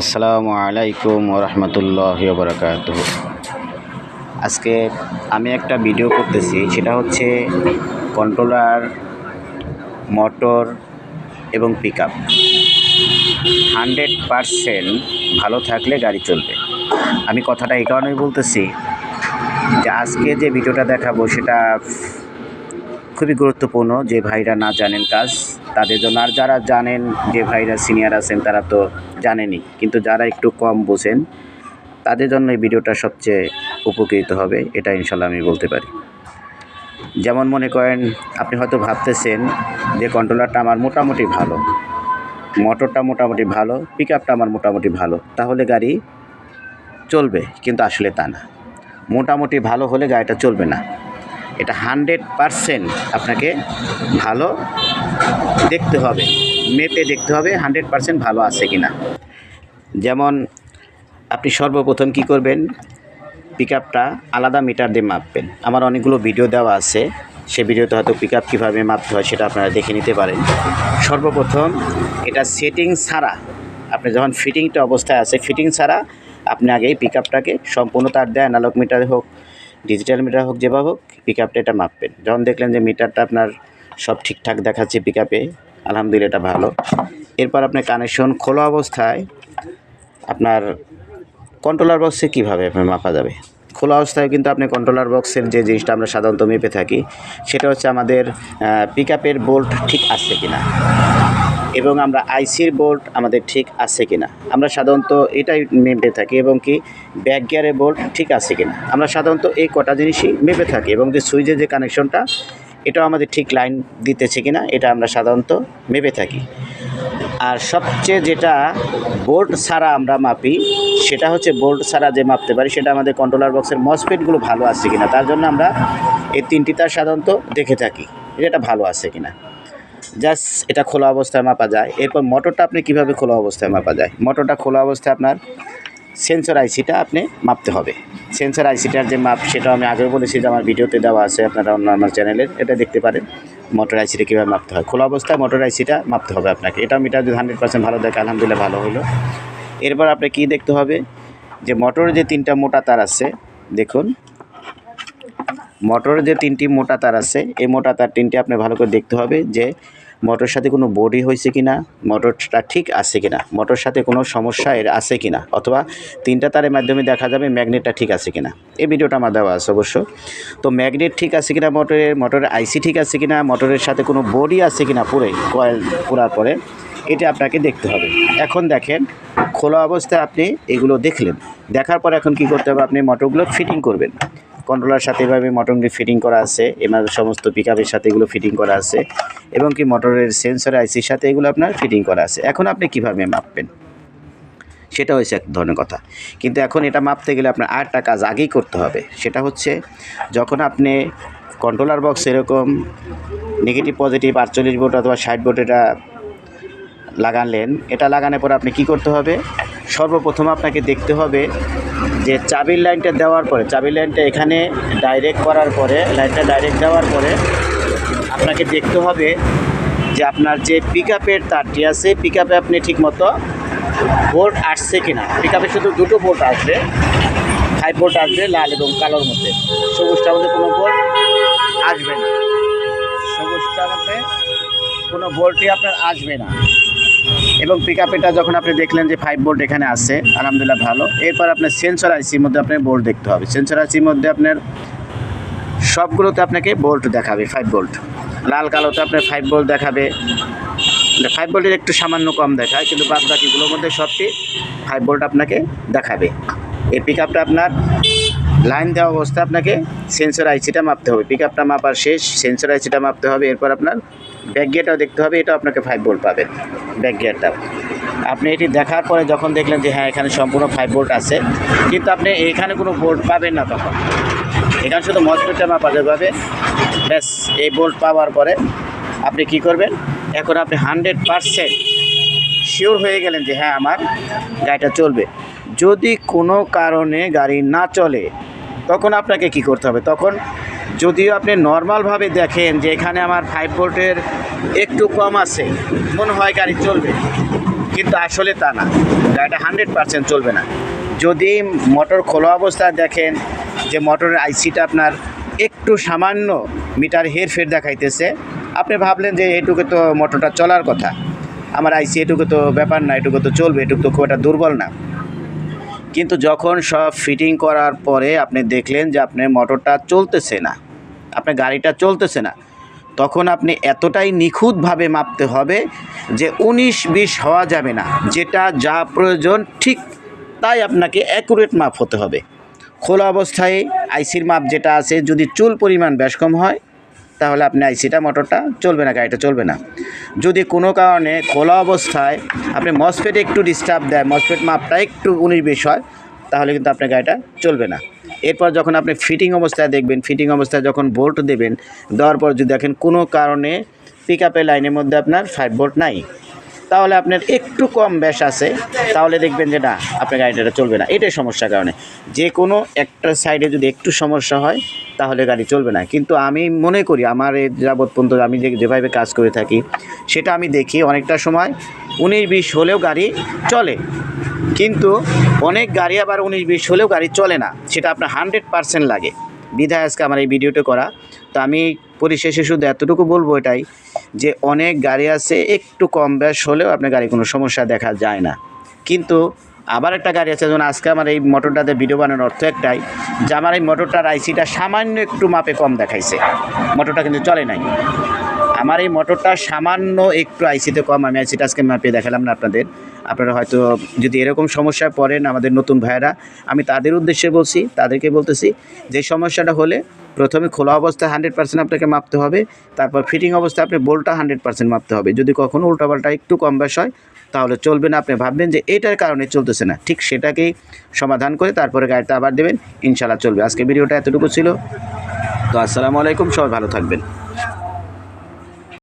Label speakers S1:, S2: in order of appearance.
S1: আসসালামু আলাইকুম রহমতুল্লাহ বরকাত আজকে আমি একটা ভিডিও করতেছি, সেটা হচ্ছে কন্ট্রোলার, মোটর এবং পিক আপ হান্ড্রেড পারসেন্ট ভালো থাকলে গাড়ি চলবে। আমি কথাটা এই কারণেই বলতেছি যে আজকে যে ভিডিওটা দেখাবো, সেটা খুবই গুরুত্বপূর্ণ, যে ভাইরা না জানেন কাজ তাদের জন্য। আর যারা জানেন যে ভাইরা সিনিয়র আছেন, তারা তো জানেনই। কিন্তু যারা একটু কম বোঝেন, তাদের জন্য এই ভিডিওটা সবচেয়ে উপকৃত হবে, এটা ইনশাল্লাহ আমি বলতে পারি। যেমন মনে করেন, আপনি হয়তো ভাবতেছেন যে কন্ট্রোলারটা আমার মোটামুটি ভালো মোটরটা মোটামুটি ভালো পিক আপটা আমার মোটামুটি ভালো, তাহলে গাড়ি চলবে, কিন্তু আসলে তা না। মোটামুটি ভালো হলে গাড়িটা চলবে না। এটা হান্ড্রেড পারসেন্ট আপনাকে ভালো দেখতে হবে, মেপে দেখতে হবে হান্ড্রেড পারসেন্ট ভালো আছে কি না। যেমন আপনি সর্বপ্রথম কি করবেন পিক আলাদা মিটার দিয়ে মাপবেন। আমার অনেকগুলো ভিডিও দেওয়া আছে, সে ভিডিওতে হয়তো পিক আপ কীভাবে মাপতে হয় সেটা আপনারা দেখে নিতে পারেন। সর্বপ্রথম এটা সেটিং ছাড়া আপনি যখন ফিটিংটা অবস্থায় আছে, ফিটিং ছাড়া আপনি আগে পিক আপটাকে সম্পূর্ণ তার দেয় অ্যানালগ মিটারে হোক ডিজিটাল মিটার হোক, যেভাবে হোক পিক আপটা এটা মাপবেন। যখন দেখলেন যে মিটারটা আপনার সব ঠিকঠাক দেখাচ্ছে পিক আপে আলহামদুলিল্লাহ এটা ভালো। এরপর আপনার কানেকশন খোলা অবস্থায় আপনার কন্ট্রোলার বক্সে কীভাবে মাপা যাবে? খোলা অবস্থায় কিন্তু আপনি কন্ট্রোলার বক্সের যে জিনিসটা আমরা সাধারণত মেপে থাকি, সেটা হচ্ছে আমাদের পিক আপের বোল্ট ঠিক আছে কিনা। এবং আমরা আইসির বোল্ট আমাদের ঠিক আছে কিনা। আমরা সাধারণত এটাই মেপে থাকি এবং কি ব্যাক গিয়ারের বোল্ট ঠিক আছে কিনা। আমরা সাধারণত এই কটা জিনিসই মেপে থাকি এবং যে সুইচের যে কানেকশনটা, এটাও আমাদের ঠিক লাইন দিতেছে কিনা, এটা আমরা সাধারণত মেপে থাকি। আর সবচেয়ে যেটা বোল্ট ছাড়া আমরা মাপি, সেটা হচ্ছে বোল্ট ছাড়া যে মাপতে পারি, সেটা আমাদের কন্ট্রোলার বক্সের মসপেটগুলো ভালো আছে কিনা। তার জন্য আমরা এই তিনটি তার সাধারণত দেখে থাকি, এটা ভালো আছে কিনা। জাস্ট এটা খোলা অবস্থায় মাপা যায়। এরপর মোটরটা আপনি কীভাবে খোলা অবস্থায় মাপা যায়? মোটরটা খোলা অবস্থায় আপনার সেন্সর আইসিটা আপনি মাপতে হবে। সেন্সর আইসিটার যে মাপ সেটা আমি আগেও বলেছি যে আমার ভিডিওতে দেওয়া আছে, আপনারা অন্য আমার চ্যানেলের এটা দেখতে পারেন। মোটর আইসিটা কীভাবে মাপতে হয়? খোলা অবস্থায় মোটর আইসিটা মাপতে হবে আপনাকে। এটা মিটার যদি হান্ড্রেড পার্সেন্ট ভালো দেখে, আলহামদুলিল্লাহ ভালো হলো এরপর আপনি কী দেখতে হবে? যে মোটরের যে তিনটা মোটা তার আছে, দেখুন। মোটরের যে তিনটি মোটা তার আছে, এই মোটা তার তিনটি আপনি ভালো করে দেখতে হবে যে মোটর সাথে কোনো বডি হয়েছে কি না মোটরটা ঠিক আছে কি না মোটর সাথে কোনো সমস্যা এর আছে কি না অথবা তিনটা তারের মাধ্যমে দেখা যাবে ম্যাগনেটটা ঠিক আছে কি না এই ভিডিওটা আমার দেওয়া আছে অবশ্য। তো ম্যাগনেট ঠিক আছে কি না মোটরের মোটরের আইসি ঠিক আছে কি না মোটরের সাথে কোনো বডি আছে কি না পুরে কয়েল পুরার পরে, এটা আপনাকে দেখতে হবে। এখন দেখেন, খোলা অবস্থায় আপনি এগুলো দেখলেন। দেখার পর এখন কি করতে হবে? আপনি মোটরগুলো ফিটিং করবেন। কন্ট্রোলার সাথে এভাবে মোটরগুলি ফিটিং করা আছে এবার সমস্ত পিকআপের সাথে এগুলো ফিটিং করা আছে, এবং কি মোটরের সেন্সর আইসির সাথে এগুলো আপনার ফিটিং করা আছে। এখন আপনি কীভাবে মাপবেন? সেটা হচ্ছে এক ধরনের কথা। কিন্তু এখন এটা মাপতে গেলে আপনার আরেকটা কাজ আগেই করতে হবে। সেটা হচ্ছে যখন আপনি কন্ট্রোলার বক্স এরকম নেগেটিভ পজিটিভ আটচল্লিশ ভোল্ট অথবা ষাট ভোল্ট এটা লাগালেন, এটা লাগানোর পর আপনি কি করতে হবে? সর্বপ্রথম আপনাকে দেখতে হবে যে চাবির লাইনটা দেওয়ার পরে, চাবির লাইনটা এখানে ডাইরেক্ট করার পরে, লাইনটা ডাইরেক্ট দেওয়ার পরে আপনাকে দেখতে হবে যে আপনার যে পিক আপের তারটি আছে পিক আপে আপনি ঠিকমতো বোর্ড আসছে কিনা। পিক আপে শুধু দুটো বোর্ড আসবে হাই বোর্ড আসবে লাল এবং কালোর মধ্যে। সবুজটার মধ্যে কোনো বোর্ড আসবে না। সবুজটার মধ্যে কোনো বোল্টই আপনার আসবে না। এবং পিক আপেটা যখন আপনি দেখলেন যে ফাইভ বোল্ট এখানে আছে, আলহামদুলিল্লাহ ভালো। এরপর আপনার সেন্সর আইসির মধ্যে আপনার বোল্ট দেখতে হবে। সেন্সর আইসির মধ্যে আপনার সবগুলোতে আপনাকে বোল্ট দেখাবে ফাইভ বোল্ট লাল কালোতে আপনার ফাইভ বোল্ট দেখাবে। ফাইভ বোল্টের একটু সামান্য কম দেখায়, কিন্তু বাদ বাকিগুলোর মধ্যে সবটি ফাইভ বোল্ট আপনাকে দেখাবে। এই পিক আপনার লাইন দেওয়া অবস্থায় আপনাকে সেন্সর আইসিটা মাপতে হবে। পিক আপটা মাপার শেষ সেন্সর আইসিটা মাপতে হবে। এরপর আপনার ব্যাক গিয়ারটাও দেখতে হবে। এটাও আপনাকে ফাইভ ভোল্ট পাবেন ব্যাক গিয়ারটা আপনি এটি দেখার পরে যখন দেখলেন যে হ্যাঁ এখানে সম্পূর্ণ ফাইভ ভোল্ট আছে, কিন্তু আপনি এখানে কোনো বোল্ট পাবেন না তখন। এখানে শুধু মসপেটটা মাপা যাবে ব্যাস, এই বোল্ট পাওয়ার পরে আপনি কি করবেন? এখন আপনি হান্ড্রেড পারসেন্ট শিওর হয়ে গেলেন যে হ্যাঁ আমার গাড়িটা চলবে। যদি কোনো কারণে গাড়ি না চলে তখন আপনাকে কি করতে হবে? তখন যদিও আপনি নর্মালভাবে দেখেন যে এখানে আমার ফাইভ ভোল্টের একটু কম আছে, মনে হয় গাড়ি চলবে। কিন্তু আসলে তা না। গাড়িটা হান্ড্রেড পার্সেন্ট চলবে না। যদি মোটর খোলা অবস্থায় দেখেন যে মোটরের আইসিটা আপনার একটু সামান্য মিটার হেরফের দেখাইতেছে, আপনি ভাবলেন যে এটুকু তো মোটরটা চলার কথা। আমার আইসি এটুকু তো ব্যাপার না, এটুকু তো চলবে, এটুকু তো খুব একটা দুর্বল না। কিন্তু যখন সব ফিটিং করার পরে আপনি দেখলেন যে আপনার মোটরটা চলতেছে না, আপনার গাড়িটা চলতেছে না, তখন আপনি এতটাই নিখুঁতভাবে মাপতে হবে যে উনিশ বিশ হওয়া যাবে না, যেটা যা প্রয়োজন ঠিক তাই আপনাকে অ্যাকুরেট মাপ হতে হবে। খোলা অবস্থায় আইসির মাপ যেটা আছে, যদি চুল পরিমাণ বেশ কম হয় তাহলে আপনি আইসিটা, মোটরটা চলবে না, গাড়িটা চলবে না। যদি কোনো কারণে খোলা অবস্থায় আপনি মসফেট একটু ডিস্টার্ব দেয় মসফেট মাপটা একটু উনিশ, বিশ হয়, তাহলে কিন্তু আপনার গাড়িটা চলবে না। এরপর যখন আপনি ফিটিং অবস্থায় দেখবেন ফিটিং অবস্থায় যখন বোল্ট দেবেন, দেওয়ার পর যদি দেখেন কোনো কারণে পিক আপের লাইনের মধ্যে আপনার ফাইভ বোল্ট নাই তাহলে আপনার একটু কম ব্যাস আছে। তাহলে দেখবেন যে না, আপনার গাড়িটা চলবে না। এটাই সমস্যার কারণে। যে কোনো একটা সাইডে যদি একটু সমস্যা হয়, তাহলে গাড়ি চলবে না। কিন্তু আমি মনে করি, আমার যাবৎ পর্যন্ত আমি যে যেভাবে কাজ করে থাকি, সেটা আমি দেখি অনেকটা সময়, উনিশ বিশ হলেও গাড়ি চলে। কিন্তু অনেক গাড়ি আবার উনিশ বিশ হলেও গাড়ি চলে না। সেটা আপনার হান্ড্রেড পারসেন্ট লাগে। বিধায় আজকে আমার এই ভিডিওটা করা। তো আমি পরিশেষে শুধু এতটুকু বলব এটাই যে অনেক গাড়ি আছে, একটু কম ব্যাস হলেও আপনার গাড়ি কোনো সমস্যা দেখা যায় না। কিন্তু আবার একটা গাড়ি আছে, যেমন আজকে আমার এই মোটরটাতে ভিডিও বানানোর অর্থ একটাই যে আমার এই মোটরটার আইসিটা সামান্য একটু মাপে কম দেখাইছে। মোটরটা কিন্তু চলে নাই। আমার এই মোটরটা সামান্য একটু আইসিতে কম, আমি আইসিটা আজকে মাপিয়ে দেখালাম না আপনাদের। আপনারা হয়তো যদি এরকম সমস্যায় পড়েন আমাদের নতুন ভাইয়েরা, আমি তাদের উদ্দেশ্যে বলছি, তাদেরকে বলতেছি, যে সমস্যাটা হলে প্রথমে খোলা অবস্থায় হান্ড্রেড পার্সেন্ট আপনাকে মাপতে হবে, তারপর ফিটিং অবস্থায় আপনি বোল্টটা হান্ড্রেড পার্সেন্ট মাপতে হবে। যদি কখনও উল্টাপাল্টা একটু কম বেশ হয়, তাহলে চলবে না। আপনি ভাববেন যে এটার কারণে চলতেছে না। ঠিক সেটাকেই সমাধান করে তারপরে গাড়িটা আবার দেবেন ইনশাল্লাহ চলবে। আজকে ভিডিওটা এতটুকু ছিল। তো আসসালামু আলাইকুম, সবাই ভালো থাকবেন।